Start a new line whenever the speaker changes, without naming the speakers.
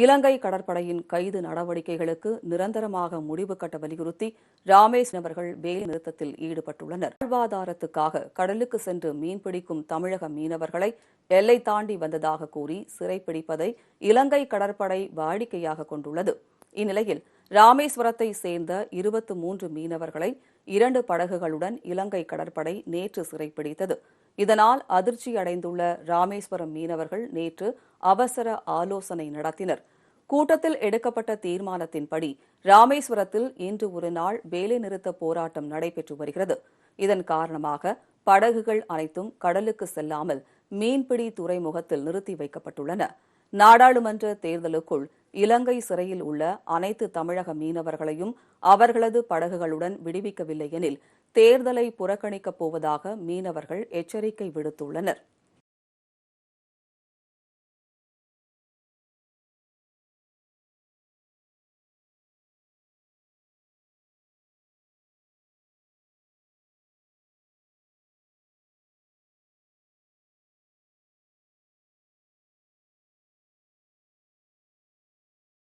இலங்கை கடற்படையின் கைது நடவடிக்கைகளுக்கு நிரந்தரமாக முடிவு கட்ட வலியுறுத்தி ராமேஷ் நபர்கள் வேலை நிறுத்தத்தில் ஈடுபட்டுள்ளனர். வாழ்வாதாரத்துக்காக கடலுக்கு சென்று மீன்பிடிக்கும் தமிழக மீனவர்களை எல்லை தாண்டி வந்ததாக கூறி சிறைப்பிடிப்பதை இலங்கை கடற்படை வாடிக்கையாக கொண்டுள்ளது. இந்நிலையில் ராமேஸ்வரத்தை சேர்ந்த இருபத்து மூன்று மீனவர்களை இரண்டு படகுகளுடன் இலங்கை கடற்படை நேற்று சிறைப்பிடித்தது. இதனால் அதிர்ச்சியடைந்துள்ள ராமேஸ்வரம் மீனவர்கள் நேற்று அவசர ஆலோசனை நடத்தினர். கூட்டத்தில் எடுக்கப்பட்ட தீர்மானத்தின்படி ராமேஸ்வரத்தில் இன்று ஒரு நாள் வேலைநிறுத்த போராட்டம் நடைபெற்று வருகிறது. இதன் காரணமாக படகுகள் அனைத்தும் கடலுக்கு செல்லாமல் மீன்பிடி துறைமுகத்தில் நிறுத்தி வைக்கப்பட்டுள்ளன. நாடாளுமன்ற தேர்தலுக்குள் இலங்கை சிறையில் உள்ள அனைத்து தமிழக மீனவர்களையும் அவர்களது படகுகளுடன் விடுவிக்கவில்லை எனில் தேர்தலை புறக்கணிக்கப் போவதாக மீனவர்கள் எச்சரிக்கை விடுத்துள்ளனர்.